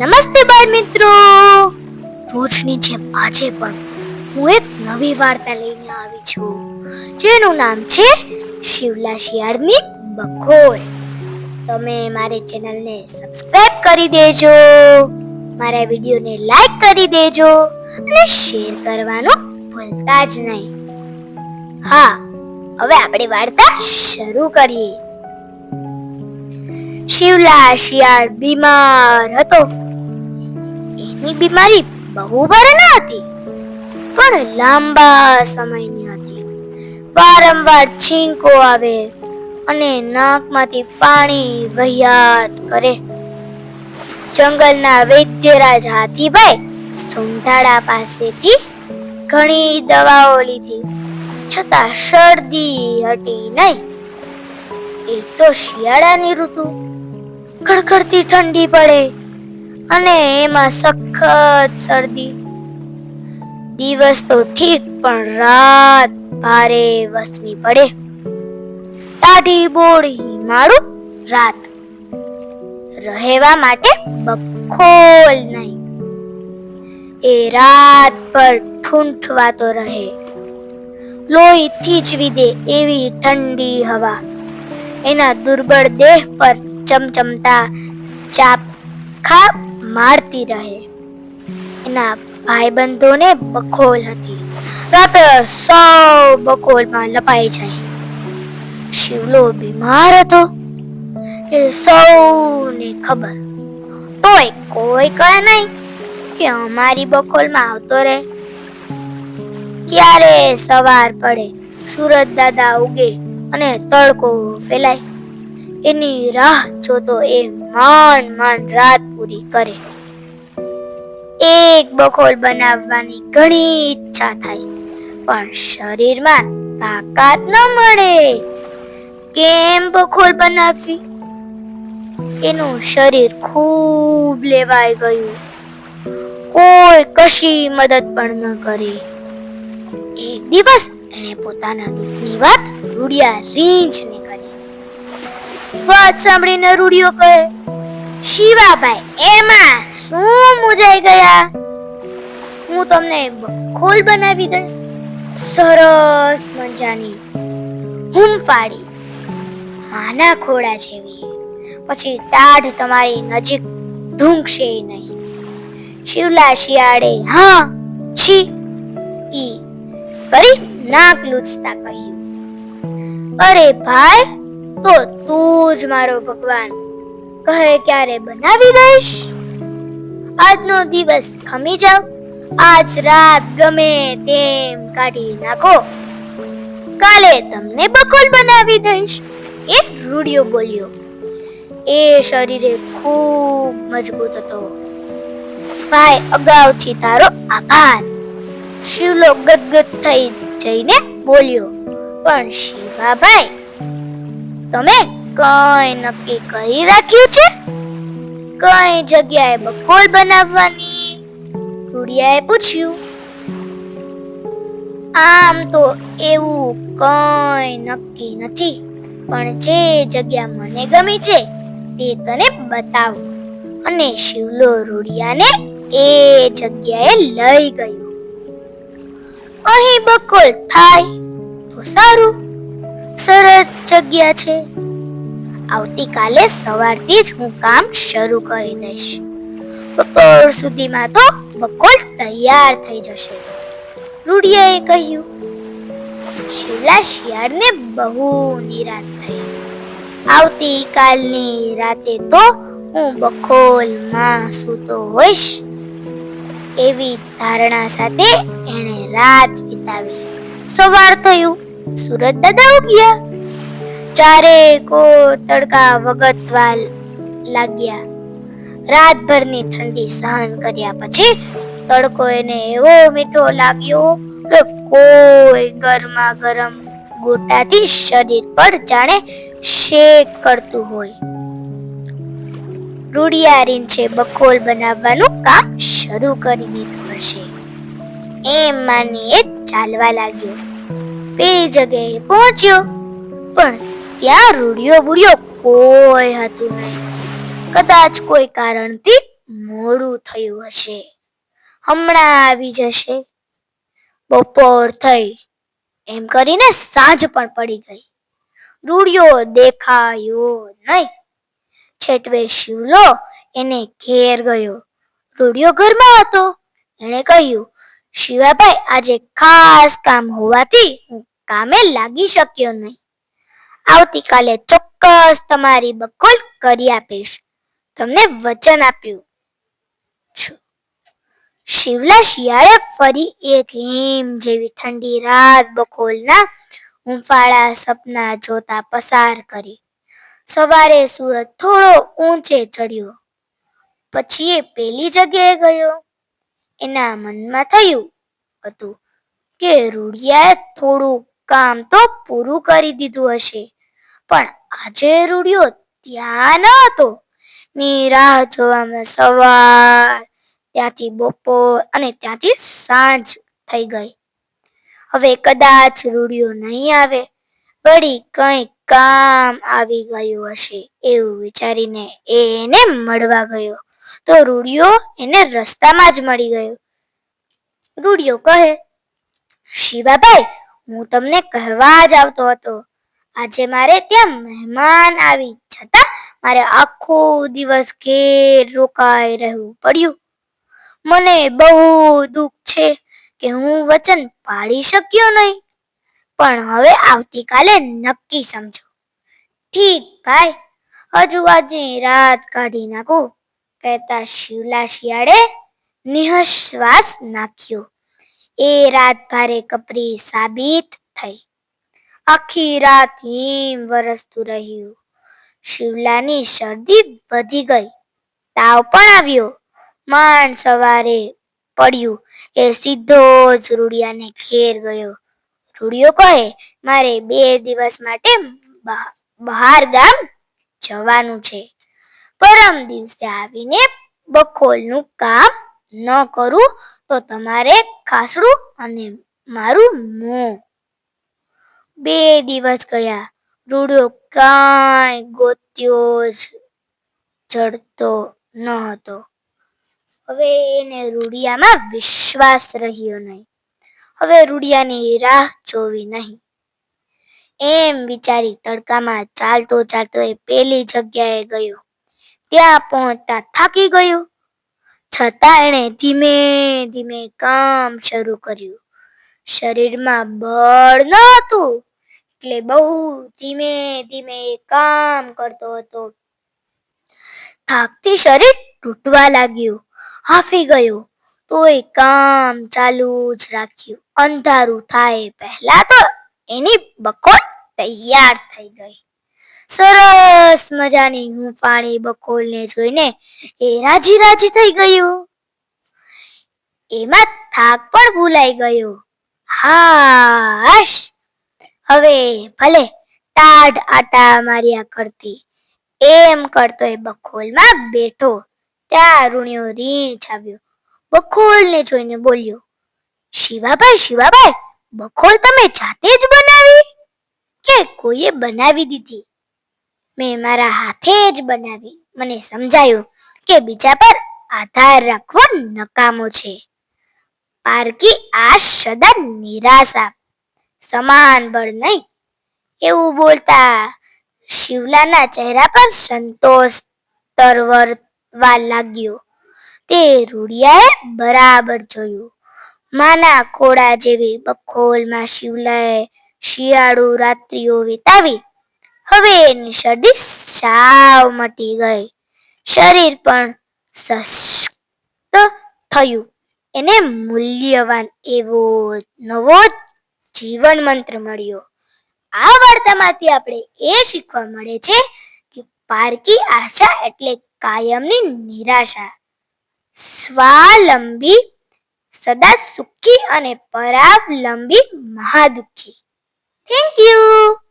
નમસ્તે બાળ મિત્રો. રોજની જેમ આજે પણ હું એક નવી વાર્તા લઈને આવી છું, જેનું નામ છે શિવલા શિયાળની બખોલ તમે મારી ચેનલને સબસ્ક્રાઇબ કરી દેજો, મારા વિડીયોને લાઈક કરી દેજો અને શેર કરવાનું ભૂલતા જ નહીં. હા, હવે આપણે વાર્તા શરૂ કરીએ. શિવલા શિયાળ બીમાર હતો. એની બીમારી બહુ ભારે ન હતી, પણ લાંબા સમયની હતી. વારંવાર છીંકો આવે અને નાકમાંથી પાણી વહ્યા કરે. જંગલના વૈદ્યરાજ હાથીભાઈ સુંઢાળા પાસેથી ઘણી દવાઓ લીધી, છતાં શરદી હટી નહીં. એક તો શિયાળાની ઋતુ. કડકડતી ઠંડી પડે અને એમાં સખત શરદી. દિવસ તો ઠીક, પણ રાત ભારે વસમી પડે. ટાઢી બોળી મારું રાત. રહેવા માટે બખોલ નહીં. એ રાત પર ઠૂંઠવાતો રહે. લોહી થીચવી દે એવી ઠંડી હવા. એના દુર્બળ દેહ પર ચમચમતા ચાપખા મારતી રહે. એના ભાઈબંધોને બખોલ હતી. રાતે સૌ બખોલમાં લપાઈ જાય. શિવલો બીમાર હતો. એ સૌને ખબર. તોય કોઈ કહે નહીં કે અમારી બખોલમાં આવતો રહે. ક્યારે સવાર પડે, સુરત દાદા ઉગે અને તડકો ફેલાય. એની રાહ જોતો એ માંડ માંડ રાત પૂરી કરે. એક બખોલ બનાવવાની ઘણી ઈચ્છા થાય, પણ શરીરમાં તાકાત ન મળે. કેમ બખોલ બનાવવી? એનું શરીર ખૂબ લેવાઈ ગયું. કોઈ કશી મદદ પણ ન કરે. એક દિવસ એણે પોતાના દુઃખની વાત રૂડિયા રીંછને કરી. વાત સાંભળીને રૂડિયો કહે શિવાભાઈ, એમાં શું મુજાઈ ગયા? હું તમને બખોલ બનાવી દઈશ. સરસ મજાની હુંફાળી, માના ખોડા જેવી. પછી તાઢ તમારી નજીક ઢૂંકશે નહીં. શિવલા શિયાળે, હા છી ઈ, કરી નાક લૂછતા કહ્યું. અરે ભાઈ, તો તું જ મારો ભગવાન. કહે, ક્યારે બનાવી દઈશ? આજનો દિવસ ખમી જાવ. આજ રાત ગમે તેમ કાઢી નાખો. કાલે તમને બકોલ બનાવી દઈશ. એ રૂડિયો બોલ્યો. એ શરીરે ખૂબ મજબૂત હતો. ભાઈ, અગાઉથી તારો આભાર. શિવલો ગદગદ થઈ જઈને બોલ્યો. પણ શિવાભાઈ, તમે કઈ નક્કી કરી રાખ્યું છે? કઈ જગ્યાએ બકોલ બનાવવાની? રૂડિયાએ પૂછ્યું. આમ તો એવું કઈ નક્કી નથી, પણ જે જગ્યા મને ગમી છે, તે તને બતાવું. અને શિવલો રૂડિયાને એ જગ્યાએ લઈ ગયો. અહીં બકોલ થાય તો સારું. સરસ જગ્યા છે. આવતીકાલે સવારથી જ હું કામ શરૂ કરી દઈશ. બપોર સુધીમાં તો બકોલ તૈયાર થઈ જશે. રૂડિયાએ કહ્યું, શિવલા શિયાળને બહુ નિરાશ થઈ. આવતીકાલની રાતે તો હું બખોલમાં સૂતો હોઈશ. એવી ધારણા સાથે એણે રાત વિતાવી. સવાર થયું. સુરત દાદા ઉગ્યા. ચારે કો તડકા વગતવા લાગ્યા. રાતભરની ઠંડી સહન કર્યા પછી તડકો એને એવો મીઠો લાગ્યો કે કોઈ ગરમા ગરમ ગોટાથી શરીર પર જાણે શેક કરતું હોય. રૂડિયા રીંછે બખોલ બનાવવાનું કામ શરૂ કરી દીધું હશે. એમ માની એ ચાલવા લાગ્યો. પેલી જગ્યાએ પહોંચ્યો, પણ ત્યાં રૂડિયો બુડિયો કોઈ હતું નહીં. કદાચ કોઈ કારણથી મોડું થયું હશે. હમણાં આવી જશે. બપોર થઈ. એમ કરીને સાંજ પણ પડી ગઈ. રૂડિયો દેખાયો નહીં. છેટવે શિવલો એને ઘેર ગયો. રૂડિયો ઘરમાં હતો. એણે કહ્યું, શિવાભાઈ, આજે ખાસ કામ હોવાથી હું કામે લાગી શક્યો નહીં. આવતીકાલે ચોક્કસ તમારી બકોલ કરી આપીશ. તમને વચન આપ્યું શિવલા શિયાળે ફરી એક હિમ જેવી ઠંડી રાત બકોલના હુંફાળા સપના જોતા પસાર કરી. સવારે સૂરજ થોડો ઊંચે ચડ્યો. પછી એ પેલી જગ્યાએ ગયો. એના મનમાં થયું હતું કે રૂડિયાએ થોડું કામ તો પૂરું કરી દીધું હશે. પણ આજે રૂડિયો ત્યાં ન હતો. ની રાહ જોવામાં સવાર, ત્યાંથી બપોર અને ત્યાંથી સાંજ થઈ ગઈ. હવે કદાચ રૂડિયો નહીં આવે, વળી કંઈ કામ આવી ગયું હશે એવું વિચારીને એને મળવા ગયો. તો રૂડિયો એને રસ્તામાં જ મળી ગયો. રૂડિયો કહે, શિવાભાઈ, હું તમને કહેવા જ આવતો હતો. આજે મારે ત્યાં મહેમાન આવી છતાં મારે આખો દિવસ ઘેર રોકાઈ રહેવું પડ્યું. મને બહુ દુઃખ છે કે હું વચન પાડી શક્યો નહીં. પણ હવે આવતીકાલે નક્કી સમજો. ઠીક ભાઈ, હજુ આજે રાત કાઢી નાખું. કહેતા શિવલા શિયાળે નિહશ્વાસ નાખ્યો. એ રાત ભારે કપરી સાબિત થઈ. આખી રાત હિમ વરસતું રહ્યું. શિવલાની શરદી વધી ગઈ. તાવ પણ આવ્યો. માંડ સવારે પડ્યું એ સીધો જ રૂડિયાને ઘેર ગયો. રૂડિયો કહે, મારે બે દિવસ માટે બહાર ગામ જવાનું છે. પરમ દિવસે આવીને બખોલનું કામ ન કરું તો તમારે ખાસડું અને મારું મોં બે દિવસ ગયા. રૂડિયો કાંઈ ગોત્યો જ જડતો ન હતો. હવે એને રૂડિયામાં વિશ્વાસ રહ્યો નહીં. હવે રૂડિયાની રાહ જોવી નહીં. એમ વિચારી તડકામાં ચાલતો ચાલતો એ પેલી જગ્યાએ ગયો. ત્યાં પહોંચતા થાકી ગયો. છતાં એણે ધીમે ધીમે કામ શરૂ કર્યું. શરીરમાં બળ ન હતું. એટલે બહુ ધીમે ધીમે કામ કરતો હતો. થાકથી શરીર તૂટવા લાગ્યું, હાફી ગયો, તોય કામ ચાલુ જ રાખ્યું. અંધારું થાય પહેલા તો એની બકોલ તૈયાર થઈ ગઈ. સરસ મજાની હુંફાણી બકોલને જોઈને એ રાજી રાજી થઈ ગયું. એમાં થાક પણ ભૂલાઈ ગયો. હાશ! હવે ભલે ટાઢ આટા માર્યા કરતી, એમ કરતો એ બખોલમાં બેઠો. ત્યાં રૂણિયો રીંછ આવ્યો. બખોલને જોઈને બોલ્યો, શિવાભાઈ શિવાભાઈ, બખોલ તમે જાતે જ બનાવી? કે કોઈએ બનાવી દીધી? મેં મારા હાથે જ બનાવી. મને સમજાયું કે બીજા પર આધાર રાખવો નકામો છે. પારકી આ સદા નિરાશા સમાન બળ નહીં. એવું બોલતા શિવલાના ચહેરા પર સંતોષ તરવરવા લાગ્યો. તે રૂડિયાએ બરાબર જોયું. માના ખોડા જેવી બખોલમાં શિવલાએ શિયાળુ રાત્રિઓ વિતાવી. હવે એની શરદી સાવ મટી ગઈ. શરીર પણ સશક્ત થયું. એને મૂલ્યવાન એવો નવો જીવન મંત્ર મળ્યો. આ વાર્તામાંથી આપણે એ શીખવા મળે છે કે પારકી આશા એટલે કાયમની નિરાશા. સ્વાલંબી સદા સુખી અને પરાવલંબી મહાદુખી. Thank you